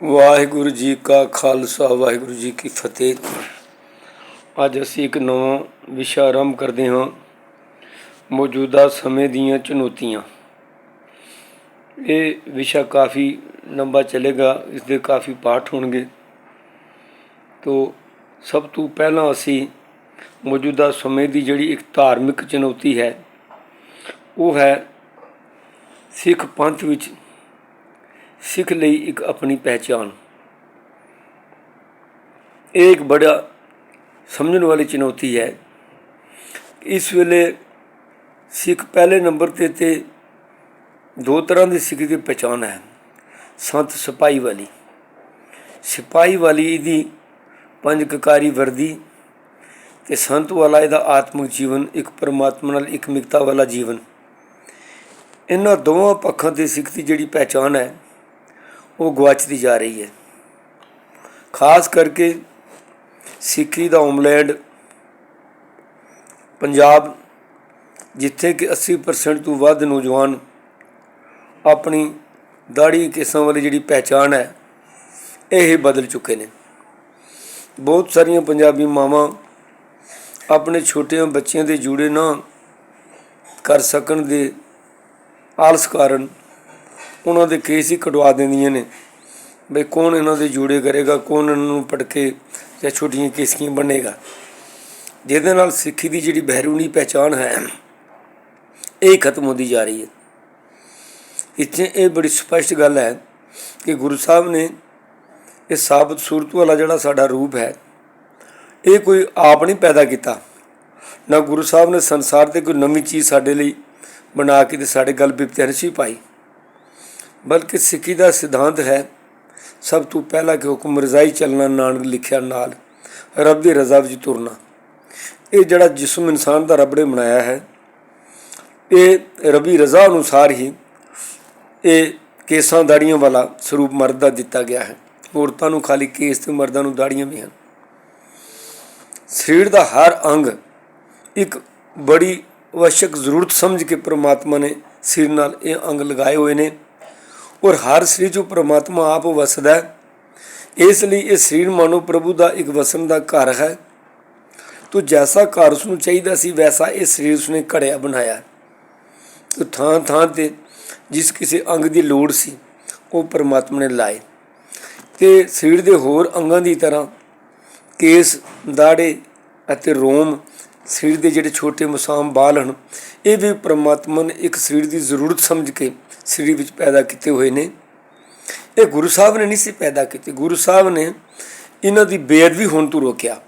ਵਾਹਿਗੁਰੂ ਜੀ ਕਾ ਖਾਲਸਾ, ਵਾਹਿਗੁਰੂ ਜੀ ਕੀ ਫਤਿਹ। ਅੱਜ ਅਸੀਂ ਇੱਕ ਨਵਾਂ ਵਿਸ਼ਾ ਆਰੰਭ ਕਰਦੇ ਹਾਂ, ਮੌਜੂਦਾ ਸਮੇਂ ਦੀਆਂ ਚੁਣੌਤੀਆਂ। ਇਹ ਵਿਸ਼ਾ ਕਾਫੀ ਲੰਬਾ ਚੱਲੇਗਾ, ਇਸ ਦੇ ਕਾਫੀ ਪਾਠ ਹੋਣਗੇ। ਤੋ ਸਭ ਤੋਂ ਪਹਿਲਾਂ ਅਸੀਂ ਮੌਜੂਦਾ ਸਮੇਂ ਦੀ ਜਿਹੜੀ ਇੱਕ ਧਾਰਮਿਕ ਚੁਣੌਤੀ ਹੈ, ਉਹ ਹੈ ਸਿੱਖ ਪੰਥ ਵਿੱਚ ਸਿੱਖ ਲਈ ਇੱਕ ਆਪਣੀ ਪਹਿਚਾਨ ਇਹ ਇੱਕ ਬੜਾ ਸਮਝਣ ਵਾਲੀ ਚੁਣੌਤੀ ਹੈ। ਇਸ ਵੇਲੇ ਸਿੱਖ ਪਹਿਲੇ ਨੰਬਰ ਤੇ ਤੇ ਦੋ ਤਰ੍ਹਾਂ ਦੀ ਸਿੱਖ ਦੀ ਪਛਾਣ ਹੈ। ਸੰਤ ਸਿਪਾਹੀ ਵਾਲੀ। ਸਿਪਾਹੀ ਵਾਲੀ ਦੀ ਪੰਜ ਕਕਾਰੀ ਵਰਦੀ ਤੇ ਸੰਤ ਵਾਲਾ ਇਹਦਾ ਆਤਮਿਕ ਜੀਵਨ, ਇੱਕ ਪਰਮਾਤਮਾ ਨਾਲ ਇੱਕ ਮਿਕਤਾ ਵਾਲਾ ਜੀਵਨ। ਇਹਨਾਂ ਦੋਵਾਂ ਪੱਖਾਂ ਤੇ ਸਿੱਖ ਦੀ ਜਿਹੜੀ ਪਹਿਚਾਨ ਹੈ ਉਹ ਗੁਆਚਦੀ ਜਾ ਰਹੀ ਹੈ। ਖਾਸ ਕਰਕੇ ਸਿੱਖੀ ਦਾ ਹੋਮਲੈਂਡ ਪੰਜਾਬ, ਜਿੱਥੇ ਕਿ 80% ਤੋਂ ਵੱਧ ਨੌਜਵਾਨ ਆਪਣੀ ਦਾੜੀ ਕੇਸਾਂ ਵਾਲੀ ਜਿਹੜੀ ਪਹਿਚਾਣ ਹੈ, ਇਹ ਬਦਲ ਚੁੱਕੇ ਨੇ। ਬਹੁਤ ਸਾਰੀਆਂ ਪੰਜਾਬੀ ਮਾਵਾਂ ਆਪਣੇ ਛੋਟੇ ਬੱਚਿਆਂ ਦੇ ਜੂੜੇ ਨਾ ਕਰ ਸਕਣ ਦੇ ਆਲਸ ਕਾਰਨ ਉਹਨਾਂ ਦੇ ਕੇਸ ਹੀ ਕਟਵਾ ਦਿੰਦੀਆਂ ਨੇ। ਬਈ ਕੌਣ ਇਹਨਾਂ ਦੇ ਜੂੜੇ ਕਰੇਗਾ, ਕੌਣ ਇਹਨਾਂ ਨੂੰ ਪਟਕੇ ਜਾਂ ਛੋਟੀਆਂ ਕੇਸਕੀਆਂ ਬਣੇਗਾ ਜਿਹਦੇ ਨਾਲ ਸਿੱਖੀ ਦੀ ਜਿਹੜੀ ਬਹਿਰੂਨੀ ਪਹਿਚਾਨ ਹੈ, ਇਹ ਖਤਮ ਹੁੰਦੀ ਜਾ ਰਹੀ ਹੈ। ਇੱਥੇ ਇਹ ਬੜੀ ਸਪਸ਼ਟ ਗੱਲ ਹੈ ਕਿ ਗੁਰੂ ਸਾਹਿਬ ਨੇ ਇਹ ਸਾਬਤ ਸੂਰਤ ਵਾਲਾ ਜਿਹੜਾ ਸਾਡਾ ਰੂਪ ਹੈ, ਇਹ ਕੋਈ ਆਪ ਨਹੀਂ ਪੈਦਾ ਕੀਤਾ। ਨਾ ਗੁਰੂ ਸਾਹਿਬ ਨੇ ਸੰਸਾਰ ਤੇ ਕੋਈ ਨਵੀਂ ਚੀਜ਼ ਸਾਡੇ ਲਈ ਬਣਾ ਕੇ ਤੇ ਸਾਡੇ ਗੱਲ ਬਿਪਤੇ ਪਾਈ। ਬਲਕਿ ਸਿੱਖੀ ਦਾ ਸਿਧਾਂਤ ਹੈ, ਸਭ ਤੋਂ ਪਹਿਲਾ ਕਿ ਹੁਕਮ ਰਜ਼ਾਈ ਚੱਲਣਾ, ਨਾਨਕ ਲਿਖਿਆ ਨਾਲ ਰੱਬ ਦੀ ਰਜ਼ਾ ਵਿੱਚ ਤੁਰਨਾ। ਇਹ ਜਿਹੜਾ ਜਿਸਮ ਇਨਸਾਨ ਦਾ ਰੱਬ ਨੇ ਬਣਾਇਆ ਹੈ, ਇਹ ਰਬੀ ਰਜ਼ਾ ਅਨੁਸਾਰ ਹੀ ਇਹ ਕੇਸਾਂ ਦਾੜੀਆਂ ਵਾਲਾ ਸਰੂਪ ਮਰਦ ਦਾ ਦਿੱਤਾ ਗਿਆ ਹੈ। ਔਰਤਾਂ ਨੂੰ ਖਾਲੀ ਕੇਸ ਤੇ ਮਰਦਾਂ ਨੂੰ ਦਾੜੀਆਂ ਵੀ ਹਨ। ਸਰੀਰ ਦਾ ਹਰ ਅੰਗ ਇੱਕ ਬੜੀ ਅਵਸ਼ਕ ਜ਼ਰੂਰਤ ਸਮਝ ਕੇ ਪ੍ਰਮਾਤਮਾ ਨੇ ਸਿਰ ਨਾਲ ਇਹ ਅੰਗ ਲਗਾਏ ਹੋਏ ਨੇ। ਔਰ ਹਰ ਸਰੀਰ 'ਚ ਪ੍ਰਮਾਤਮਾ ਆਪ ਵਸਦਾ ਹੈ, ਇਸ ਲਈ ਇਹ ਸਰੀਰ ਮਾਨੋ ਪ੍ਰਭੂ ਦਾ ਇੱਕ ਵਸਣ ਦਾ ਘਰ ਹੈ। ਤੋ ਜੈਸਾ ਘਰ ਉਸ ਨੂੰ ਚਾਹੀਦਾ ਸੀ, ਵੈਸਾ ਇਹ ਸਰੀਰ ਉਸਨੇ ਘੜਿਆ ਬਣਾਇਆ ਤੋ ਥਾਂ ਥਾਂ ਤੇ ਜਿਸ ਕਿਸੇ ਅੰਗ ਦੀ ਲੋੜ ਸੀ, ਉਹ ਪਰਮਾਤਮਾ ਨੇ ਲਾਏ। ਤੇ ਸਰੀਰ ਦੇ ਹੋਰ ਅੰਗਾਂ ਦੀ ਤਰ੍ਹਾਂ ਕੇਸ, ਦਾੜੇ ਅਤੇ ਰੋਮ ਸਰੀਰ ਦੇ ਜਿਹੜੇ ਛੋਟੇ ਮੁਸਾਮ ਬਾਲ ਹਨ, ਇਹ ਵੀ ਪ੍ਰਮਾਤਮਾ ਨੇ ਇੱਕ ਸਰੀਰ ਦੀ ਜ਼ਰੂਰਤ ਸਮਝ ਕੇ ਸਰੀਰ ਵਿੱਚ ਪੈਦਾ ਕੀਤੇ ਹੋਏ ਨੇ। ਇਹ ਗੁਰੂ ਸਾਹਿਬ ਨੇ ਨਹੀਂ ਸੀ ਪੈਦਾ ਕੀਤੇ। ਗੁਰੂ ਸਾਹਿਬ ਨੇ ਇਹਨਾਂ ਦੀ ਬੇਅਦਬੀ ਹੋਣ ਤੋਂ ਰੋਕਿਆ।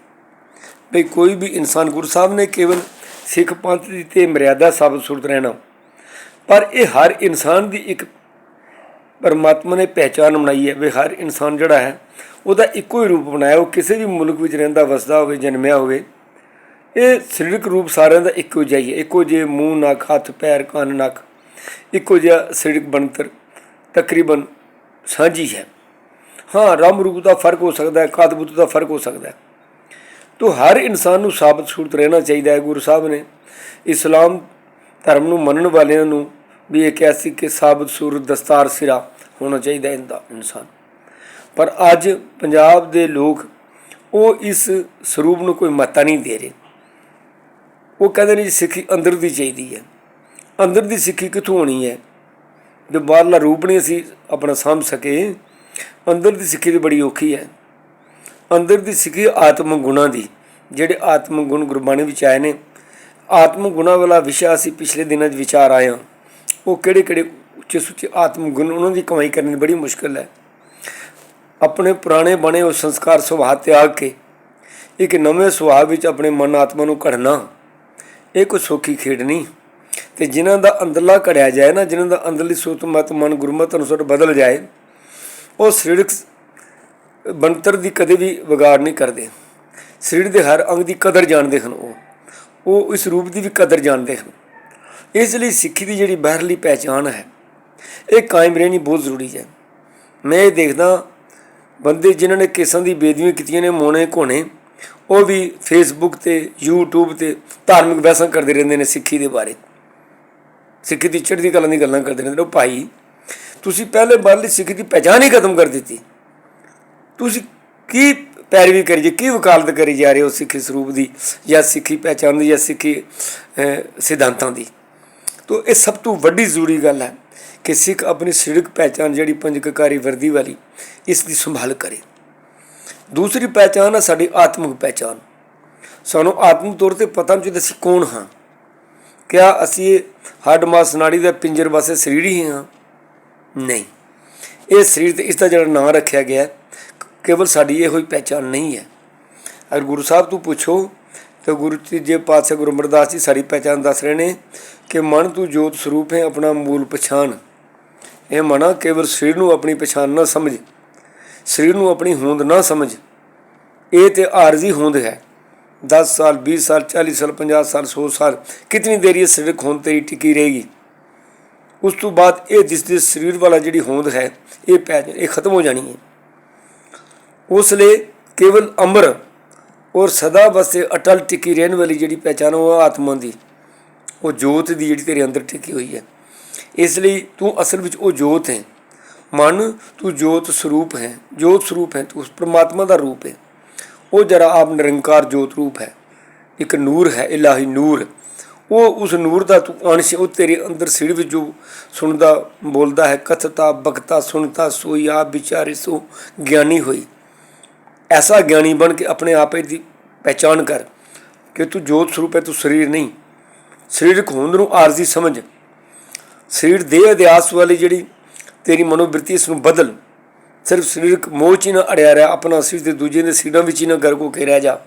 ਬਈ ਕੋਈ ਵੀ ਇਨਸਾਨ, ਗੁਰੂ ਸਾਹਿਬ ਨੇ ਕੇਵਲ ਸਿੱਖ ਪੰਥ ਦੀ ਤੇ ਮਰਿਆਦਾ ਸਾਬਤ ਸੁਰਤ ਰਹਿਣਾ। ਪਰ ਇਹ ਹਰ ਇਨਸਾਨ ਦੀ ਇੱਕ ਪਰਮਾਤਮਾ ਨੇ ਪਹਿਚਾਨ ਬਣਾਈ ਹੈ। ਵੀ ਹਰ ਇਨਸਾਨ ਜਿਹੜਾ ਹੈ, ਉਹਦਾ ਇੱਕੋ ਹੀ ਰੂਪ ਬਣਾਇਆ। ਉਹ ਕਿਸੇ ਵੀ ਮੁਲਕ ਵਿੱਚ ਰਹਿੰਦਾ, ਵਸਦਾ ਹੋਵੇ, ਜਨਮਿਆ ਹੋਵੇ ਇਹ ਸਰੀਰਕ ਰੂਪ ਸਾਰਿਆਂ ਦਾ ਇੱਕੋ ਜਿਹਾ ਹੀ ਹੈ। ਇੱਕੋ ਜਿਹੇ ਮੂੰਹ, ਨੱਕ, ਹੱਥ, ਪੈਰ, ਕੰਨ, ਨੱਕ। ਇੱਕੋ ਜਿਹਾ ਸਰੀਰਕ ਬਣਤਰ ਤਕਰੀਬਨ ਸਾਂਝੀ ਹੈ। ਹਾਂ, ਰਮ ਰੂਪ ਦਾ ਫ਼ਰਕ ਹੋ ਸਕਦਾ ਹੈ ਕਦ ਦਾ ਫ਼ਰਕ ਹੋ ਸਕਦਾ ਹੈ। ਤੋ ਹਰ ਇਨਸਾਨ ਨੂੰ ਸਾਬਤ ਸੂਰਤ ਰਹਿਣਾ ਚਾਹੀਦਾ ਹੈ, ਗੁਰੂ ਸਾਹਿਬ ਨੇ ਇਸਲਾਮ ਧਰਮ ਨੂੰ ਮੰਨਣ ਵਾਲਿਆਂ ਨੂੰ ਵੀ ਇਹ ਕਿਹਾ ਸੀ ਕਿ ਸਾਬਤ ਸੂਰਤ ਦਸਤਾਰ ਸਿਰਾ ਹੋਣਾ ਚਾਹੀਦਾ ਹੈ ਇਹਦਾ ਇਨਸਾਨ। ਪਰ ਅੱਜ ਪੰਜਾਬ ਦੇ ਲੋਕ ਉਹ ਇਸ ਸਰੂਪ ਨੂੰ ਕੋਈ ਮਤਾ ਨਹੀਂ ਦੇ ਰਹੇ। ਉਹ ਕਹਿੰਦੇ ਨੇ ਜੀ ਸਿੱਖੀ ਅੰਦਰ ਦੀ ਚਾਹੀਦੀ ਹੈ। ਅੰਦਰ ਦੀ ਸਿੱਖੀ ਕਿੱਥੋਂ ਹੋਣੀ ਹੈ? ਜੋ ਬਾਹਰਲਾ ਰੂਪ ਨਹੀਂ ਅਸੀਂ ਆਪਣਾ ਸਾਂਭ ਸਕੇ, ਅੰਦਰ ਦੀ ਸਿੱਖੀ ਤੇ ਬੜੀ ਔਖੀ ਹੈ। ਅੰਦਰ ਦੀ ਸਿੱਖੀ ਆਤਮ ਗੁਣਾ ਦੀ, ਜਿਹੜੇ ਆਤਮ ਗੁਣ ਗੁਰਬਾਣੀ ਵਿੱਚ ਆਏ ਨੇ। ਆਤਮ ਗੁਣਾ ਵਾਲਾ ਵਿਸ਼ਾ ਅਸੀਂ ਪਿਛਲੇ ਦਿਨਾਂ 'ਚ ਵਿਚਾਰ ਆਏ ਹਾਂ। ਉਹ ਕਿਹੜੇ ਕਿਹੜੇ ਉੱਚੇ ਸੁੱਚੇ ਆਤਮ ਗੁਣ ਉਹਨਾਂ ਦੀ ਕਮਾਈ ਕਰਨੀ ਬੜੀ ਮੁਸ਼ਕਲ ਹੈ। ਆਪਣੇ ਪੁਰਾਣੇ ਬਣੇ ਹੋਏ ਸੰਸਕਾਰ ਸੁਭਾਅ ਤਿਆਗ ਕੇ, ਇੱਕ ਨਵੇਂ ਸੁਭਾਅ ਵਿੱਚ ਆਪਣੇ ਮਨ ਆਤਮਾ ਨੂੰ ਘੜਨਾ ਇਹ ਕੋਈ ਸੌਖੀ ਖੇਡ ਨਹੀਂ। ਤੇ ਜਿਨ੍ਹਾਂ ਦਾ ਅੰਦਰਲਾ ਘੜਿਆ ਜਾਏ ਨਾ, ਜਿਨ੍ਹਾਂ ਦਾ ਅੰਦਰਲੀ ਸੋਚ ਮਤ, ਮਨ, ਗੁਰਮਤ ਅਨੁਸਾਰ ਬਦਲ ਜਾਏ, ਉਹ ਸਰੀਰਕ ਬਣਤਰ ਦੀ ਕਦੇ ਵੀ ਵਿਗਾੜ ਨਹੀਂ ਕਰਦੇ। ਸਰੀਰ ਦੇ ਹਰ ਅੰਗ ਦੀ ਕਦਰ ਜਾਣਦੇ ਹਨ ਉਹ। ਉਹ ਇਸ ਰੂਪ ਦੀ ਵੀ ਕਦਰ ਜਾਣਦੇ ਹਨ। ਇਸ ਲਈ ਸਿੱਖੀ ਦੀ ਜਿਹੜੀ ਬਾਹਰਲੀ ਪਹਿਚਾਣ ਹੈ, ਇਹ ਕਾਇਮ ਰਹਿਣੀ ਬਹੁਤ ਜ਼ਰੂਰੀ ਹੈ। ਮੈਂ ਇਹ ਦੇਖਦਾ ਬੰਦੇ ਜਿਨ੍ਹਾਂ ਨੇ ਕੇਸਾਂ ਦੀ ਬੇਦਬੀਆਂ ਕੀਤੀਆਂ ਨੇ ਮੋਣੇ ਕੋਣੇ ਉਹ ਵੀ ਫੇਸਬੁੱਕ ਤੇ, YouTube ਤੇ ਧਾਰਮਿਕ ਬਹਿਸਾਂ ਕਰਦੇ ਰਹਿੰਦੇ ਨੇ ਸਿੱਖੀ ਦੇ ਬਾਰੇ। ਸਿੱਖੀ ਦੀ ਚੜ੍ਹਦੀ ਕਲਾ ਦੀ ਗੱਲਾਂ ਕਰਦੇ ਰਹਿੰਦੇ ਨੇ। ਉਹ ਭਾਈ, ਤੁਸੀਂ ਪਹਿਲੇ ਬਾਹਰਲੀ ਸਿੱਖੀ ਦੀ ਪਹਿਚਾਨ ਹੀ ਖਤਮ ਕਰ ਦਿੱਤੀ। ਤੁਸੀਂ ਕੀ ਪੈਰਵੀ ਕਰੀ ਜੇ, ਕੀ ਵਕਾਲਤ ਕਰੀ ਜਾ ਰਹੇ ਹੋ ਸਿੱਖੀ ਸਰੂਪ ਦੀ ਜਾਂ ਸਿੱਖੀ ਪਹਿਚਾਨ ਦੀ ਜਾਂ ਸਿੱਖੀ ਸਿਧਾਂਤਾਂ ਦੀ? ਤੋ ਇਹ ਸਭ ਤੋਂ ਵੱਡੀ ਜ਼ਰੂਰੀ ਗੱਲ ਹੈ ਕਿ ਸਿੱਖ ਆਪਣੀ ਸਰੀਰਕ ਪਹਿਚਾਨ ਜਿਹੜੀ ਪੰਜਕਕਾਰੀ ਵਰਦੀ ਵਾਲੀ, ਇਸ ਦੀ ਸੰਭਾਲ ਕਰੇ। ਦੂਸਰੀ ਪਹਿਚਾਨ ਹੈ ਸਾਡੀ ਆਤਮਿਕ ਪਹਿਚਾਨ ਸਾਨੂੰ ਆਤਮਿਕ ਤੌਰ ਤੇ ਪਤਾ ਨਹੀਂ ਅਸੀਂ ਕੌਣ ਹਾਂ। ਕਿਆ ਅਸੀਂ ਹੱਡ ਮਾਸ ਨਾੜੀ ਦਾ ਪਿੰਜਰ ਵਾਸਤੇ ਸਰੀਰ ਹੀ ਹਾਂ? ਨਹੀਂ। ਇਹ ਸਰੀਰ ਤੇ ਇਸ ਦਾ ਜਿਹੜਾ ਨਾਂ ਰੱਖਿਆ ਗਿਆ, ਕੇਵਲ ਸਾਡੀ ਇਹੋ ਹੀ ਪਹਿਚਾਨ ਨਹੀਂ ਹੈ। ਅਗਰ ਗੁਰੂ ਸਾਹਿਬ ਤੋਂ ਪੁੱਛੋ, ਤਾਂ ਗੁਰੂ ਤੀਜੇ ਪਾਤਸ਼ਾਹ ਗੁਰੂ ਅਮਰਦਾਸ ਜੀ ਸਾਡੀ ਪਹਿਚਾਨ ਦੱਸ ਰਹੇ ਨੇ ਕਿ ਮਨ ਤੂੰ ਜੋਤ ਸਰੂਪ ਹੈ ਆਪਣਾ ਮੂਲ ਪਛਾਣ। ਇਹ ਮਨਾ ਕੇਵਲ ਸਰੀਰ ਨੂੰ ਆਪਣੀ ਪਛਾਣ ਨਾ ਸਮਝ। ਸਰੀਰ ਨੂੰ ਆਪਣੀ ਹੋਂਦ ਨਾ ਸਮਝ। ਇਹ ਤੇ ਆਰਜ਼ੀ ਹੋਂਦ ਹੈ। 10 ਸਾਲ 20 ਸਾਲ 40 ਸਾਲ 50 ਸਾਲ 100 ਸਾਲ, ਕਿਤਨੀ ਦੇਰ ਇਹ ਸਰੀਰਕ ਹੋਂਦ ਤੇਰੀ ਟਿਕੀ ਰਹੇਗੀ? ਉਸ ਤੋਂ ਬਾਅਦ ਇਹ ਜਿਸ ਦੇ ਸਰੀਰ ਵਾਲਾ ਜਿਹੜੀ ਹੋਂਦ ਹੈ, ਇਹ ਪੈ ਇਹ ਖਤਮ ਹੋ ਜਾਣੀ ਹੈ। ਉਸ ਲਈ ਕੇਵਲ ਅਮਰ ਔਰ ਸਦਾ ਵਾਸਤੇ ਅਟਲ ਟਿਕੀ ਰਹਿਣ ਵਾਲੀ ਜਿਹੜੀ ਪਹਿਚਾਨ ਉਹ ਆਤਮਾ ਦੀ, ਉਹ ਜੋਤ ਦੀ ਜਿਹੜੀ ਤੇਰੇ ਅੰਦਰ ਟਿਕੀ ਹੋਈ ਹੈ। ਇਸ ਲਈ ਤੂੰ ਅਸਲ ਵਿੱਚ ਉਹ ਜੋਤ ਹੈ। ਮਨ, ਤੂੰ ਜੋਤ ਸਰੂਪ ਹੈ। ਜੋਤ ਸਰੂਪ ਹੈ, ਤੂੰ ਉਸ ਪ੍ਰਮਾਤਮਾ ਦਾ ਰੂਪ ਹੈ। ਉਹ ਜਰਾ ਆਪ ਨਿਰੰਕਾਰ ਜੋਤ ਰੂਪ ਹੈ। ਇੱਕ ਨੂਰ ਹੈ, ਇਲਾਹੀ ਨੂਰ। ਉਹ ਉਸ ਨੂਰ ਦਾ ਤੂੰ ਅੰਸ਼ ਉਹ ਤੇਰੇ ਅੰਦਰ ਸਿਰ ਵਿੱਚ ਜੋ ਸੁਣਦਾ, ਬੋਲਦਾ ਹੈ, ਕਥਤਾ, ਬਖਤਾ, ਸੁਣਤਾ ਸੋਈ ਆਪ ਵਿਚਾਰੇ, ਸੋ ਗਿਆਨੀ ਹੋਈ। ਐਸਾ ਗਿਆਨੀ ਬਣ ਕੇ ਆਪਣੇ ਆਪੇ ਦੀ ਪਹਿਚਾਨ ਕਰ ਕਿ ਤੂੰ ਜੋਤ ਸਰੂਪ ਹੈ, ਤੂੰ ਸਰੀਰ ਨਹੀਂ। ਸਰੀਰਕ ਹੋਂਦ ਨੂੰ ਆਰਜ਼ੀ ਸਮਝ। ਸਰੀਰ ਦੇਹ ਅਧਿਆਸ ਵਾਲੀ ਜਿਹੜੀ ਤੇਰੀ ਮਨੋਬਿਰਤੀ ਇਸ ਨੂੰ ਬਦਲ। ਸਿਰਫ ਸਰੀਰਕ ਮੋਹ 'ਚ ਹੀ ਨਾ ਅੜਿਆ ਰਿਹਾ, ਆਪਣਾ ਸਿਰ ਤੇ ਦੂਜੇ ਦੇ ਸਿਰਾਂ ਵਿੱਚ ਹੀ ਨਾ ਗਰਕ ਹੋ ਕੇ ਰਹਿ ਜਾ।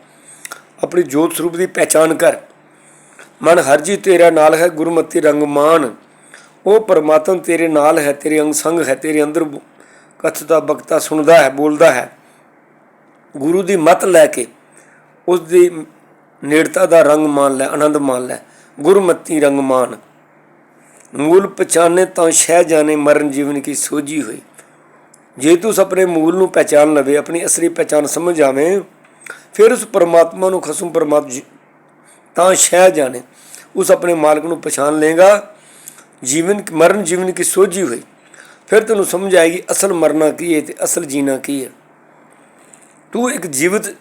ਆਪਣੀ ਜੋਤ ਸਰੂਪ ਦੀ ਪਹਿਚਾਨ ਕਰ। ਮਨ ਹਰ ਤੇਰਾ ਨਾਲ ਹੈ, ਗੁਰਮਤਿ ਰੰਗ ਮਾਨ ਉਹ ਪਰਮਾਤਮ ਤੇਰੇ ਨਾਲ ਹੈ, ਤੇਰੇ ਅੰਗ ਸੰਗ ਹੈ, ਤੇਰੇ ਅੰਦਰ ਬ- ਕਥਤਾ, ਬਖਤਾ, ਸੁਣਦਾ ਹੈ, ਬੋਲਦਾ ਹੈ। ਗੁਰੂ ਦੀ ਮਤ ਲੈ ਕੇ ਉਸ ਦੀ ਨੇੜਤਾ ਦਾ ਰੰਗ ਮਾਨ ਲੈ, ਆਨੰਦ ਮਾਨ ਲੈ। ਗੁਰਮਤੀ ਰੰਗ ਮਾਨ ਮੂਲ ਪਛਾਨੇ ਤਾਂ ਸ਼ਹਿ ਜਾਣੇ ਮਰਨ ਜੀਵਨ ਕੀ ਸੋਝੀ ਹੋਈ। ਜੇ ਤੂੰ ਆਪਣੇ ਮੂਲ ਨੂੰ ਪਹਿਚਾਨ ਲਵੇ, ਆਪਣੀ ਅਸਲੀ ਪਹਿਚਾਨ ਸਮਝ ਜਾਵੇਂ ਫਿਰ ਉਸ ਪਰਮਾਤਮਾ ਨੂੰ ਖਸਮ ਪਰਮਾਤਮਾ ਤਾਂ ਸ਼ਹਿ ਜਾਣੇ। ਉਸ ਆਪਣੇ ਮਾਲਕ ਨੂੰ ਪਛਾਣ ਲੇਗਾ ਜੀਵਨ ਮਰਨ ਜੀਵਨ ਕੀ ਸੋਝੀ ਹੋਈ। ਫਿਰ ਤੈਨੂੰ ਸਮਝ ਆਏਗੀ ਅਸਲ ਮਰਨਾ ਕੀ ਹੈ ਤੇ ਅਸਲ ਜੀਣਾ ਕੀ ਹੈ। ਤੂੰ ਇੱਕ ਜੀਵਤ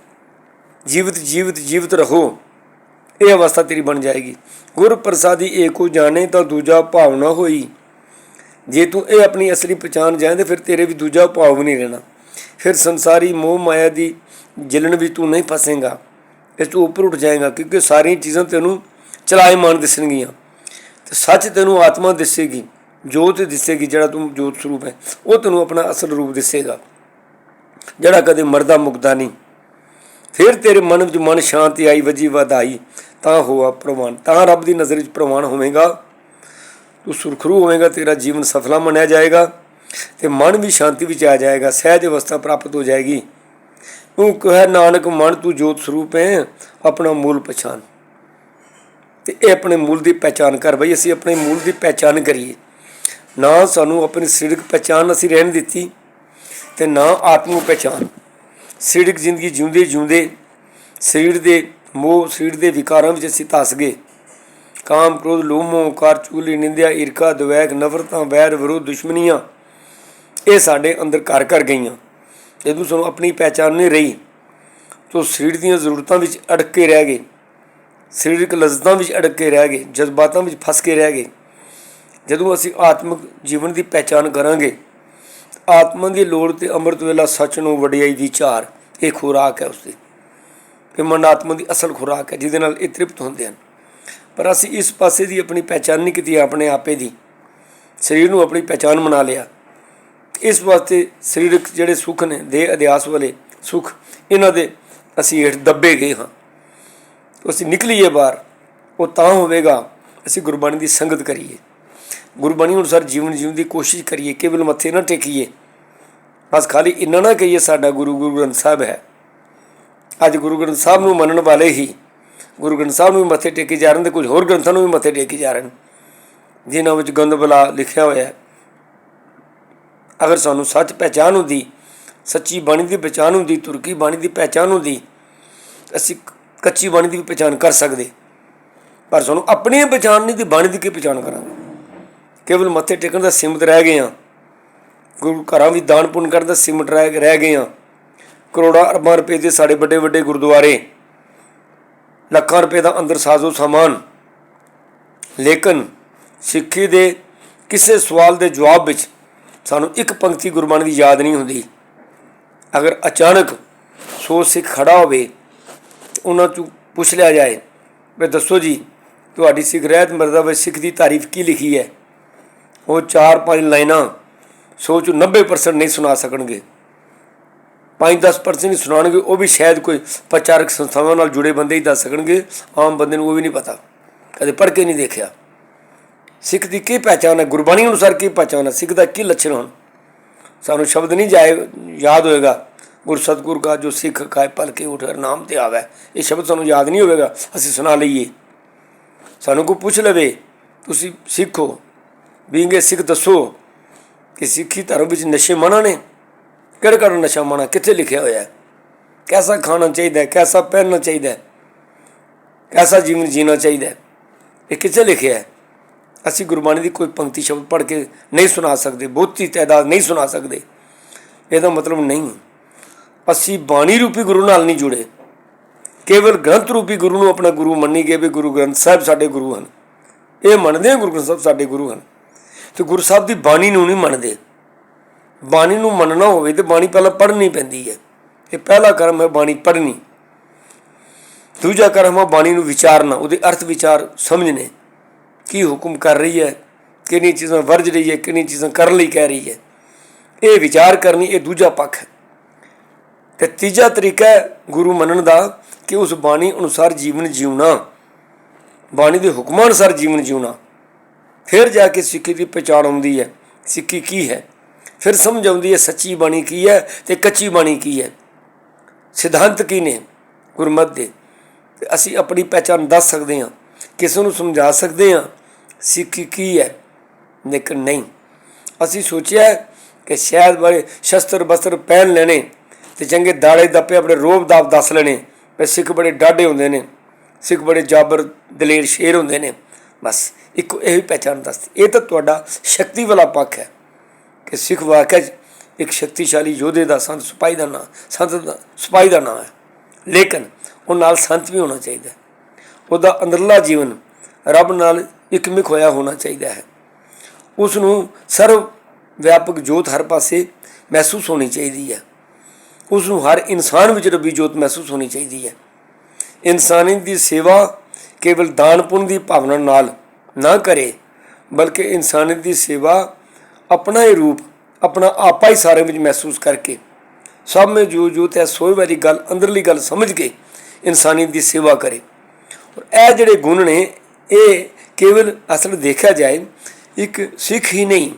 ਜੀਵਤ ਜੀਵਤ ਜੀਵਤ ਰਹੋ। ਇਹ ਅਵਸਥਾ ਤੇਰੀ ਬਣ ਜਾਏਗੀ। ਗੁਰ ਪ੍ਰਸਾਦੀ ਏਕੋ ਜਾਣੇ ਤਾਂ ਦੂਜਾ ਭਾਵ ਨਾ ਹੋਈ। ਜੇ ਤੂੰ ਇਹ ਆਪਣੀ ਅਸਲੀ ਪਛਾਣ ਜਾਏ ਤੇ ਫਿਰ ਤੇਰੇ ਵੀ ਦੂਜਾ ਭਾਵ ਨਹੀਂ ਰਹਿਣਾ। ਫਿਰ ਸੰਸਾਰੀ ਮੋਹ ਮਾਇਆ ਦੀ ਜਲਣ ਵਿੱਚ ਤੂੰ ਨਹੀਂ ਫਸੇਗਾ। ਇਸ ਤੋਂ ਉੱਪਰ ਉੱਠ ਜਾਏਗਾ, ਕਿਉਂਕਿ ਸਾਰੀਆਂ ਚੀਜ਼ਾਂ ਤੈਨੂੰ ਚਲਾਏ ਚਲਾਇਮਾਨ ਦਿਸਣਗੀਆਂ। ਤੇ ਸੱਚ ਤੈਨੂੰ ਆਤਮਾ ਦਿਸੇਗੀ, ਜੋਤ ਦਿਸੇਗੀ, ਜਿਹੜਾ ਤੂੰ ਜੋਤ ਸਰੂਪ ਹੈ, ਉਹ ਤੈਨੂੰ ਆਪਣਾ ਅਸਲ ਰੂਪ ਦਿਸੇਗਾ। ਜਿਹੜਾ ਕਦੇ ਮਰਦਾ ਮੁਕਦਾ ਨਹੀਂ। ਫਿਰ ਤੇਰੇ ਮਨ ਵਿੱਚ ਮਨ ਸ਼ਾਂਤੀ ਆਈ, ਵਜੀ ਵਧਾਈ। ਤਾਂ ਹੋਆ ਪ੍ਰਵਾਨ ਤਾਂ ਰੱਬ ਦੀ ਨਜ਼ਰ ਵਿੱਚ ਪ੍ਰਵਾਨ ਹੋਵੇਗਾ। ਤੂੰ ਸੁਰਖਰੂ ਹੋਵੇਗਾ, ਤੇਰਾ ਜੀਵਨ ਸਫਲਾ ਮੰਨਿਆ ਜਾਏਗਾ ਤੇ ਮਨ ਵੀ ਸ਼ਾਂਤੀ ਵਿੱਚ ਆ ਜਾਏਗਾ, ਸਹਿਜ ਅਵਸਥਾ ਪ੍ਰਾਪਤ ਹੋ ਜਾਏਗੀ। ਉਹ ਕਹੇ, ਨਾਨਕ ਮਨ, ਤੂੰ ਜੋਤ ਸਰੂਪ ਹੈ, ਆਪਣਾ ਮੂਲ ਪਛਾਨ ਤੇ ਇਹ ਆਪਣੇ ਮੂਲ ਦੀ ਪਹਿਚਾਨ ਕਰ ਬਈ, ਅਸੀਂ ਆਪਣੇ ਮੂਲ ਦੀ ਪਹਿਚਾਨ ਕਰੀਏ। ਨਾ ਸਾਨੂੰ ਆਪਣੀ ਸਰੀਰਕ ਪਹਿਚਾਨ ਅਸੀਂ ਰਹਿਣ ਦਿੱਤੀ ਤੇ ਨਾ ਆਤਮਿਕ ਪਹਿਚਾਨ ਸਰੀਰਕ ਜ਼ਿੰਦਗੀ ਜਿਉਂਦੇ ਜਿਉਂਦੇ ਸਰੀਰ ਦੇ ਮੋਹ ਸਰੀਰ ਦੇ ਵਿਕਾਰਾਂ ਵਿੱਚ ਅਸੀਂ ਧਸ ਗਏ। ਕਾਮ ਕ੍ਰੋਧ ਲੋਭ ਮੋਹ ਕਾਰ ਚੁਗਲੀ, ਨਿੰਦਿਆ, ਈਰਖਾ ਦਵੈਕ ਨਫ਼ਰਤਾਂ, ਵੈਰ ਵਿਰੋਧ, ਦੁਸ਼ਮਣੀਆਂ, ਇਹ ਸਾਡੇ ਅੰਦਰ ਘਰ ਘਰ ਗਈਆਂ। ਜਦੋਂ ਸਾਨੂੰ ਆਪਣੀ ਪਹਿਚਾਨ ਨਹੀਂ ਰਹੀ, ਤੋ ਸਰੀਰ ਦੀਆਂ ਜ਼ਰੂਰਤਾਂ ਵਿੱਚ ਅੜਕ ਕੇ ਰਹਿ ਗਏ। ਸਰੀਰਕ ਲਜ਼ਤਾਂ ਵਿੱਚ ਅੜਕ ਕੇ ਰਹਿ ਗਏ, ਜਜ਼ਬਾਤਾਂ ਵਿੱਚ ਫਸ ਕੇ ਰਹਿ ਗਏ। ਜਦੋਂ ਅਸੀਂ ਆਤਮਿਕ ਜੀਵਨ ਦੀ ਪਹਿਚਾਨ ਕਰਾਂਗੇ, ਆਤਮਾ ਦੀ ਲੋੜ ਤੇ ਅੰਮ੍ਰਿਤ ਵੇਲਾ ਸੱਚ ਨੂੰ ਵਡਿਆਈ ਵਿਚਾਰ ਇਹ ਖੁਰਾਕ ਹੈ ਉਸਦੀ। ਕਿ ਮਨ ਆਤਮਾ ਦੀ ਅਸਲ ਖੁਰਾਕ ਹੈ, ਜਿਹਦੇ ਨਾਲ ਇਹ ਤ੍ਰਿਪਤ ਹੁੰਦੇ ਹਨ। ਪਰ ਅਸੀਂ ਇਸ ਪਾਸੇ ਦੀ ਆਪਣੀ ਪਹਿਚਾਨ ਨਹੀਂ ਕੀਤੀ, ਆਪਣੇ ਆਪੇ ਦੀ। ਸਰੀਰ ਨੂੰ ਆਪਣੀ ਪਹਿਚਾਨ ਬਣਾ ਲਿਆ। ਇਸ ਵਾਸਤੇ ਸਰੀਰਕ ਜਿਹੜੇ ਸੁੱਖ ਨੇ, ਦੇਹ ਅਧਿਆਸ ਵਾਲੇ ਸੁੱਖ, ਇਹਨਾਂ ਦੇ ਅਸੀਂ ਹੇਠ ਦੱਬੇ ਗਏ ਹਾਂ। ਅਸੀਂ ਨਿਕਲੀਏ ਬਾਹਰ, ਉਹ ਤਾਂ ਹੋਵੇਗਾ, ਅਸੀਂ ਗੁਰਬਾਣੀ ਦੀ ਸੰਗਤ ਕਰੀਏ। ਗੁਰਬਾਣੀ ਅਨੁਸਾਰ ਜੀਵਨ ਜੀਵਨ ਦੀ ਕੋਸ਼ਿਸ਼ ਕਰੀਏ, ਕੇਵਲ ਮੱਥੇ ਨਾ ਟੇਕੀਏ। ਬਸ ਖਾਲੀ ਇੰਨਾ ਨਾ ਕਹੀਏ, ਸਾਡਾ ਗੁਰੂ ਗੁਰੂ ਗ੍ਰੰਥ ਸਾਹਿਬ ਹੈ। ਅੱਜ ਗੁਰੂ ਗ੍ਰੰਥ ਸਾਹਿਬ ਨੂੰ ਮੰਨਣ ਵਾਲੇ ਹੀ ਗੁਰੂ ਗ੍ਰੰਥ ਸਾਹਿਬ ਨੂੰ ਵੀ ਮੱਥੇ ਟੇਕੀ ਜਾ ਰਹੇ ਨੇ ਤੇ ਕੁਝ ਹੋਰ ਗ੍ਰੰਥਾਂ ਨੂੰ ਵੀ ਮੱਥੇ ਟੇਕੀ ਜਾ ਰਹੇ ਨੇ, ਜਿਨ੍ਹਾਂ ਵਿੱਚ ਗੰਦ ਗੰਦਬਲਾ ਲਿਖਿਆ ਹੋਇਆ ਹੈ। ਅਗਰ ਸਾਨੂੰ ਸੱਚ ਪਹਿਚਾਨ ਹੁੰਦੀ, ਸੱਚੀ ਬਾਣੀ ਦੀ ਪਹਿਚਾਨ ਹੁੰਦੀ, ਤੁਰਕੀ ਬਾਣੀ ਦੀ ਪਹਿਚਾਨ ਹੁੰਦੀ, ਅਸੀਂ ਕੱਚੀ ਬਾਣੀ ਦੀ ਵੀ ਪਹਿਚਾਨ ਕਰ ਸਕਦੇ। ਪਰ ਸਾਨੂੰ ਆਪਣੀ ਪਹਿਚਾਨ ਨਹੀਂ ਦੀ ਬਾਣੀ ਦੀ ਕੀ ਪਹਿਚਾਨ ਕਰਾਂਗੇ? ਕੇਵਲ ਮੱਥੇ ਟੇਕਣ ਦਾ ਸਿਮਤ ਰਹਿ ਗਏ ਹਾਂ। ਗੁਰੂ ਘਰਾਂ ਵੀ ਦਾਨ ਪੁੰਨ ਕਰਨ ਦਾ ਸਿਮਟ ਰਹਿ ਰਹਿ ਗਏ ਹਾਂ। ਕਰੋੜਾਂ ਅਰਬਾਂ ਰੁਪਏ ਦੇ ਸਾਡੇ ਵੱਡੇ ਵੱਡੇ ਗੁਰਦੁਆਰੇ, ਲੱਖਾਂ ਰੁਪਏ ਦਾ ਅੰਦਰ ਸਾਜ਼ੋ ਸਾਮਾਨ। ਲੇਕਿਨ ਸਿੱਖੀ ਦੇ ਕਿਸੇ ਸਵਾਲ ਦੇ ਜਵਾਬ ਵਿੱਚ ਸਾਨੂੰ ਇੱਕ ਪੰਕਤੀ ਗੁਰਬਾਣੀ ਦੀ ਯਾਦ ਨਹੀਂ ਹੁੰਦੀ। ਅਗਰ ਅਚਾਨਕ ਸੋ ਸਿੱਖ ਖੜਾ ਹੋਵੇ ਉਹਨਾਂ ਤੋਂ ਪੁੱਛ ਲਿਆ ਜਾਏ, ਵੀ ਦੱਸੋ ਜੀ, ਤੁਹਾਡੀ ਸਿੱਖ ਰਹਿਤ ਮਰਦਾ ਵਿੱਚ ਸਿੱਖ ਦੀ ਤਾਰੀਫ ਕੀ ਲਿਖੀ ਹੈ? ਉਹ 4-5 ਲਾਈਨਾਂ ਸੋਚ 90% ਨਹੀਂ ਸੁਣਾ ਸਕਣਗੇ। 5-10% ਹੀ ਸੁਣਾਉਣਗੇ, ਉਹ ਵੀ ਸ਼ਾਇਦ ਕੋਈ ਪ੍ਰਚਾਰਕ ਸੰਸਥਾਵਾਂ ਨਾਲ ਜੁੜੇ ਬੰਦੇ ਹੀ ਦੱਸ ਸਕਣਗੇ, ਆਮ ਬੰਦੇ ਨੂੰ ਉਹ ਵੀ ਨਹੀਂ ਪਤਾ, ਕਦੇ ਪੜ੍ਹ ਕੇ ਨਹੀਂ ਦੇਖਿਆ। ਸਿੱਖ ਦੀ ਕੀ ਪਹਿਚਾਣ ਹੈ? ਗੁਰਬਾਣੀ ਅਨੁਸਾਰ ਕੀ ਪਹਿਚਾਣ ਹੈ? ਸਿੱਖ ਦਾ ਕੀ ਲੱਛਣ ਹੋਣ ਸਾਨੂੰ ਸ਼ਬਦ ਨਹੀਂ ਜਾਏ, ਯਾਦ ਹੋਏਗਾ, ਗੁਰ ਸਤਗੁਰ ਕਾ ਜੋ ਸਿੱਖ ਕਾਇ ਪਲ ਕੇ ਉਠ ਨਾਮ ਤੇ ਆਵੇ। ਇਹ ਸ਼ਬਦ ਸਾਨੂੰ ਯਾਦ ਨਹੀਂ ਹੋਵੇਗਾ, ਅਸੀਂ ਸੁਣਾ ਲਈਏ। ਸਾਨੂੰ ਕੋਈ ਪੁੱਛ ਲਵੇ, ਤੁਸੀਂ ਸਿੱਖੋ ਬੀਂਗੇ ਸਿੱਖ ਦੱਸੋ ਕਿ ਸਿੱਖੀ ਧਰਮ ਵਿੱਚ ਨਸ਼ੇ ਮਨਾ ਨੇ। ਕਿਹੜਾ ਕਿਹੜਾ ਨਸ਼ਾ ਮਾਣਾ, ਕਿੱਥੇ ਲਿਖਿਆ ਹੋਇਆ ਹੈ? ਕੈਸਾ ਖਾਣਾ ਚਾਹੀਦਾ ਹੈ? ਕੈਸਾ ਪਹਿਨਣਾ ਚਾਹੀਦਾ ਹੈ? ਕੈਸਾ ਜੀਵਨ ਜੀਣਾ ਚਾਹੀਦਾ ਹੈ? ਇਹ ਕਿੱਥੇ ਲਿਖਿਆ ਹੈ? ਅਸੀਂ ਗੁਰਬਾਣੀ ਦੀ ਕੋਈ ਪੰਕਤੀ ਸ਼ਬਦ ਪੜ੍ਹ ਕੇ ਨਹੀਂ ਸੁਣਾ ਸਕਦੇ, ਬਹੁਤੀ ਤਾਦਾਦ ਨਹੀਂ ਸੁਣਾ ਸਕਦੇ। ਇਹਦਾ ਮਤਲਬ ਨਹੀਂ। ਅਸੀਂ ਬਾਣੀ ਰੂਪੀ ਗੁਰੂ ਨਾਲ ਨਹੀਂ ਜੁੜੇ। ਕੇਵਲ ਗ੍ਰੰਥ ਰੂਪੀ ਗੁਰੂ ਨੂੰ ਆਪਣਾ ਗੁਰੂ ਮੰਨੀ ਗਏ ਵੀ ਗੁਰੂ ਗ੍ਰੰਥ ਸਾਹਿਬ ਸਾਡੇ ਗੁਰੂ ਹਨ। ਇਹ ਮੰਨਦੇ ਆ ਗੁਰੂ ਗ੍ਰੰਥ ਸਾਹਿਬ ਸਾਡੇ ਗੁਰੂ ਹਨ। ਤੇ ਗੁਰੂ ਸਾਹਿਬ ਦੀ ਬਾਣੀ ਨੂੰ ਨਹੀਂ ਮੰਨਦੇ। ਬਾਣੀ ਨੂੰ ਮੰਨਣਾ ਹੋਵੇ ਤੇ ਬਾਣੀ ਪਹਿਲਾਂ ਪੜ੍ਹਨੀ ਪੈਂਦੀ ਹੈ। ਇਹ ਪਹਿਲਾ ਕਰਮ ਹੈ ਬਾਣੀ ਪੜ੍ਹਨੀ। ਦੂਜਾ ਕਰਮ ਹੈ ਬਾਣੀ ਨੂੰ ਵਿਚਾਰਨਾ, ਉਹਦੇ ਅਰਥ ਵਿਚਾਰ ਸਮਝਣੇ। ਕੀ ਹੁਕਮ ਕਰ ਰਹੀ ਹੈ ਕਿਹੜੀ ਚੀਜ਼ਾਂ ਵਰਜ ਰਹੀ ਹੈ ਕਿਹੜੀ ਚੀਜ਼ਾਂ ਕਰਨ ਲਈ ਕਹਿ ਰਹੀ ਹੈ। ਇਹ ਵਿਚਾਰ ਕਰਨੀ ਇਹ ਦੂਜਾ ਪੱਖ ਹੈ। ਤੇ ਤੀਜਾ ਤਰੀਕਾ ਹੈ ਗੁਰੂ ਮੰਨਣ ਦਾ ਕਿ ਉਸ ਬਾਣੀ ਅਨੁਸਾਰ ਜੀਵਨ ਜਿਉਣਾ। ਬਾਣੀ ਦੇ ਹੁਕਮਾਂ ਅਨੁਸਾਰ ਜੀਵਨ ਜਿਉਣਾ। ਫਿਰ ਜਾ ਕੇ ਸਿੱਖੀ ਦੀ ਪਛਾਣ ਆਉਂਦੀ ਹੈ। ਸਿੱਖੀ ਕੀ ਹੈ? ਫਿਰ ਸਮਝ ਆਉਂਦੀ ਹੈ ਸੱਚੀ ਬਾਣੀ ਕੀ ਹੈ ਤੇ ਕੱਚੀ ਬਾਣੀ ਕੀ ਹੈ। ਸਿਧਾਂਤ ਕੀ ਨੇ? ਗੁਰਮਤ ਦੇ। ਤੇ ਅਸੀਂ ਆਪਣੀ ਪਹਿਚਾਣ ਦੱਸ ਸਕਦੇ ਹਾਂ। ਕਿਸੇ ਨੂੰ ਸਮਝਾ ਸਕਦੇ ਹਾਂ, ਸਿੱਖੀ ਕੀ ਹੈ? ਲੇਕਿਨ ਨਹੀਂ। ਅਸੀਂ ਸੋਚਿਆ ਕਿ ਸ਼ਾਇਦ ਬੜੇ ਸ਼ਸਤਰ ਬਸਤਰ ਪਹਿਨ ਲੈਣੇ ਤੇ ਚੰਗੇ ਦਾੜੇ ਦੱਪੇ ਆਪਣੇ ਰੋਬ ਦਾਬ ਦੱਸ ਲੈਣੇ। ਪਰ ਸਿੱਖ ਬੜੇ ਡਾਢੇ ਹੁੰਦੇ ਨੇ। ਸਿੱਖ ਬੜੇ ਜਾਬਰ ਦਲੇਰ ਸ਼ੇਰ ਹੁੰਦੇ ਨੇ। ਬਸ, ਇੱਕ ਇਹ ਵੀ ਪਹਿਚਾਣ ਦੱਸਦੀ ਇਹ ਤਾਂ ਤੁਹਾਡਾ ਸ਼ਕਤੀ ਵਾਲਾ ਪੱਖ ਹੈ। ਕਿ ਸਿੱਖ ਵਾਕਿਆ 'ਚ ਇੱਕ ਸ਼ਕਤੀਸ਼ਾਲੀ ਯੋਧੇ ਦਾ ਸੰਤ, ਸਿਪਾਹੀ ਦਾ ਨਾਂ, ਸੰਤ ਦਾ, ਸਿਪਾਹੀ ਦਾ ਨਾਂ ਹੈ। ਲੇਕਿਨ ਉਹ ਨਾਲ ਸੰਤ ਵੀ ਹੋਣਾ ਚਾਹੀਦਾ ਹੈ। ਉਹਦਾ ਅੰਦਰਲਾ ਜੀਵਨ ਰੱਬ ਨਾਲ ਇਕਮਿਕ ਹੋਇਆ ਹੋਣਾ ਚਾਹੀਦਾ ਹੈ। ਉਸ ਨੂੰ ਸਰਵ ਵਿਆਪਕ ਜੋਤ ਹਰ ਪਾਸੇ ਮਹਿਸੂਸ ਹੋਣੀ ਚਾਹੀਦੀ ਹੈ। ਉਸ ਨੂੰ ਹਰ ਇਨਸਾਨ ਵਿੱਚ ਰੱਬੀ ਜੋਤ ਮਹਿਸੂਸ ਹੋਣੀ ਚਾਹੀਦੀ ਹੈ। ਇਨਸਾਨੀਅਤ ਦੀ ਸੇਵਾ ਕੇਵਲ ਦਾਨ ਪੁੰਨ ਦੀ ਭਾਵਨਾ ਨਾਲ ਨਾ ਕਰੇ, ਬਲਕਿ ਇਨਸਾਨੀਅਤ ਦੀ ਸੇਵਾ ਆਪਣਾ ਹੀ ਰੂਪ, ਆਪਣਾ ਆਪਾ ਹੀ ਸਾਰੇ ਵਿੱਚ ਮਹਿਸੂਸ ਕਰਕੇ, ਸਭ ਮੇ ਜੋ ਜੋ ਤੇ ਸੋਈ ਵਾਲੀ ਗੱਲ, ਅੰਦਰਲੀ ਗੱਲ ਸਮਝ ਕੇ ਇਨਸਾਨੀਅਤ ਦੀ ਸੇਵਾ ਕਰੇ। ਔਰ ਇਹ ਜਿਹੜੇ ਗੁਣ ਨੇ, ਇਹ ਕੇਵਲ ਅਸਲ ਦੇਖਿਆ ਜਾਏ, ਇੱਕ ਸਿੱਖ ਹੀ ਨਹੀਂ,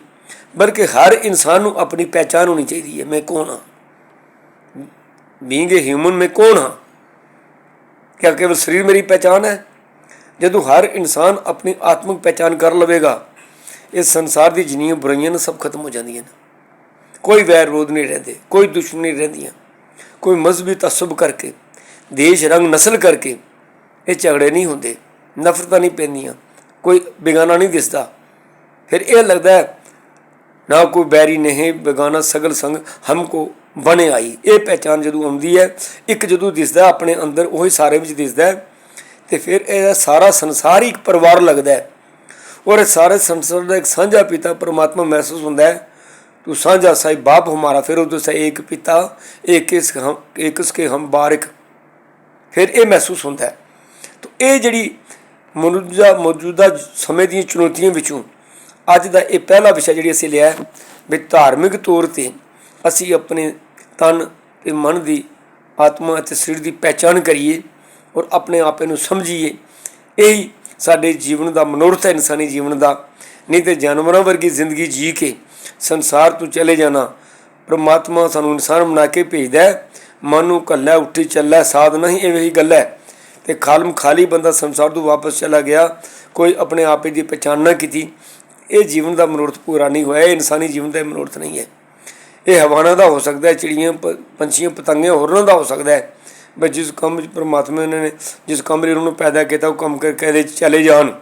ਬਲਕਿ ਹਰ ਇਨਸਾਨ ਨੂੰ ਆਪਣੀ ਪਛਾਣ ਹੋਣੀ ਚਾਹੀਦੀ ਹੈ, ਮੈਂ ਕੌਣ ਹਾਂ? ਬੀਂਗ ਏ ਹਿਊਮਨ ਮੈਂ ਕੌਣ ਹਾਂ? ਕਿਆ ਕੇਵਲ ਸਰੀਰ ਮੇਰੀ ਪਛਾਣ ਹੈ? ਜਦੋਂ ਹਰ ਇਨਸਾਨ ਆਪਣੀ ਆਤਮਿਕ ਪਛਾਣ ਕਰ ਲਵੇਗਾ ਇਸ ਸੰਸਾਰ ਦੀ ਜਿੰਨੀਆਂ ਬੁਰਾਈਆਂ ਨੇ ਸਭ ਖਤਮ ਹੋ ਜਾਂਦੀਆਂ ਨੇ। ਕੋਈ ਵੈਰ ਵਿਰੋਧ ਨਹੀਂ ਰਹਿੰਦੇ, ਕੋਈ ਦੁਸ਼ਮਣੀ ਨਹੀਂ ਰਹਿੰਦੀਆਂ। ਕੋਈ ਮਜ਼ਹਬੀ ਤਸੱਬੁ ਕਰਕੇ, ਦੇਸ਼ ਰੰਗ ਨਸਲ ਕਰਕੇ ਇਹ ਝਗੜੇ ਨਹੀਂ ਹੁੰਦੇ, ਨਫ਼ਰਤਾਂ ਨਹੀਂ ਪੈਂਦੀਆਂ, ਕੋਈ ਬੇਗਾਨਾ ਨਹੀਂ ਦਿਸਦਾ। ਫਿਰ ਇਹ ਲੱਗਦਾ ਹੈ, ਨਾ ਕੋਈ ਬੈਰੀ ਨਹੀਂ, ਬੇਗਾਨਾ ਸਗਲ ਸੰਗ ਹਮਕੋ ਬਣੇ ਆਈ। ਇਹ ਪਹਿਚਾਨ ਜਦੋਂ ਆਉਂਦੀ ਹੈ, ਇੱਕ ਜਦੋਂ ਦਿਸਦਾ ਆਪਣੇ ਅੰਦਰ ਉਹੀ ਸਾਰੇ ਵਿੱਚ ਦਿਸਦਾ ਹੈ, ਤੇ ਫਿਰ ਇਹ ਸਾਰਾ ਸੰਸਾਰ ਹੀ ਇੱਕ ਪਰਿਵਾਰ ਲੱਗਦਾ ਹੈ। ਔਰ ਇਹ ਸਾਰੇ ਸੰਸਾਰ ਦਾ ਇੱਕ ਸਾਂਝਾ ਪਿਤਾ ਪਰਮਾਤਮਾ ਮਹਿਸੂਸ ਹੁੰਦਾ ਹੈ। ਤੂੰ ਸਾਂਝਾ ਸਾਈ ਬਾਪ ਹਮਾਰਾ, ਫਿਰ ਉਹ ਸੇ ਇੱਕ ਪਿਤਾ ਇੱਕ ਇਸ ਹਮ ਇੱਕ ਉਸਕੇ ਹਮ ਬਾਰਿਕ ਫਿਰ ਇਹ ਮਹਿਸੂਸ ਹੁੰਦਾ ਹੈ। ਤਾਂ ਇਹ ਜਿਹੜੀ ਮੌਜੂਦਾ ਮੌਜੂਦਾ ਸਮੇਂ ਦੀਆਂ ਚੁਣੌਤੀਆਂ ਵਿੱਚੋਂ ਅੱਜ ਦਾ ਇਹ ਪਹਿਲਾ ਵਿਸ਼ਾ ਜਿਹੜੀ ਅਸੀਂ ਲਿਆ ਵੀ ਧਾਰਮਿਕ ਤੌਰ ਤੇ ਅਸੀਂ ਆਪਣੇ ਤਨ ਤੇ ਮਨ ਦੀ ਆਤਮਾ ਅਤੇ ਸਰੀਰ ਦੀ ਪਹਿਚਾਣ ਕਰੀਏ ਔਰ ਆਪਣੇ ਆਪੇ ਨੂੰ ਸਮਝੀਏ। ਇਹੀ ਸਾਡੇ ਜੀਵਨ ਦਾ ਮਨੋਰਥ ਹੈ ਇਨਸਾਨੀ ਜੀਵਨ ਦਾ, ਨਹੀਂ ਤੇ ਜਾਨਵਰਾਂ ਵਰਗੀ ਜ਼ਿੰਦਗੀ ਜੀ ਕੇ ਸੰਸਾਰ ਤੋਂ ਚਲੇ ਜਾਣਾ। ਪਰਮਾਤਮਾ ਸਾਨੂੰ ਇਨਸਾਨ ਬਣਾ ਕੇ ਭੇਜਦਾ ਹੈ। ਮਨ ਨੂੰ ਕੱਲਾ ਉੱਠੀ ਚੱਲਾ ਸਾਧ ਨਹੀਂ ਇਹ ਹੀ ਗੱਲ ਹੈ। ਤੇ ਖਾਲਮ ਖਾਲੀ ਬੰਦਾ ਸੰਸਾਰ ਤੋਂ ਵਾਪਸ ਚਲਾ ਗਿਆ। ਕੋਈ ਆਪਣੇ ਆਪੇ ਦੀ ਪਛਾਣ ਨਾ ਕੀਤੀ। ਇਹ ਜੀਵਨ ਦਾ ਮਨੋਰਥ ਪੂਰਾ ਨਹੀਂ ਹੋਇਆ, ਇਹ ਇਨਸਾਨੀ ਜੀਵਨ ਦਾ ਮਨੋਰਥ ਨਹੀਂ ਹੈ। ਇਹ ਹਵਾਨਾ ਦਾ ਹੋ ਸਕਦਾ ਹੈ, ਚਿੜੀਆਂ, ਪ- ਪੰਛੀਆਂ, ਪਤੰਗਾਂ, ਹੋਰਨਾਂ ਦਾ ਹੋ ਸਕਦਾ ਹੈ। ਬਈ ਜਿਸ ਕੰਮ ਵਿੱਚ ਪ੍ਰਮਾਤਮਾ ਨੇ ਜਿਸ ਕੰਮ ਲਈ ਉਹਨਾਂ ਨੂੰ ਪੈਦਾ ਕੀਤਾ, ਉਹ ਕੰਮ ਕਰਕੇ ਇਹਦੇ ਚਲੇ ਜਾਣ।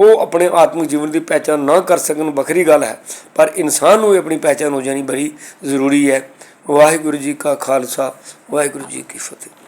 ਉਹ ਆਪਣੇ ਆਤਮਿਕ ਜੀਵਨ ਦੀ ਪਹਿਚਾਣ ਨਾ ਕਰ ਸਕਣ, ਵੱਖਰੀ ਗੱਲ ਹੈ। ਪਰ ਇਨਸਾਨ ਨੂੰ ਇਹ ਆਪਣੀ ਪਹਿਚਾਣ ਹੋ ਜਾਣੀ ਬੜੀ ਜ਼ਰੂਰੀ ਹੈ। ਵਾਹਿਗੁਰੂ ਜੀ ਕਾ ਖਾਲਸਾ, ਵਾਹਿਗੁਰੂ ਜੀ ਕੀ ਫਤਿਹ।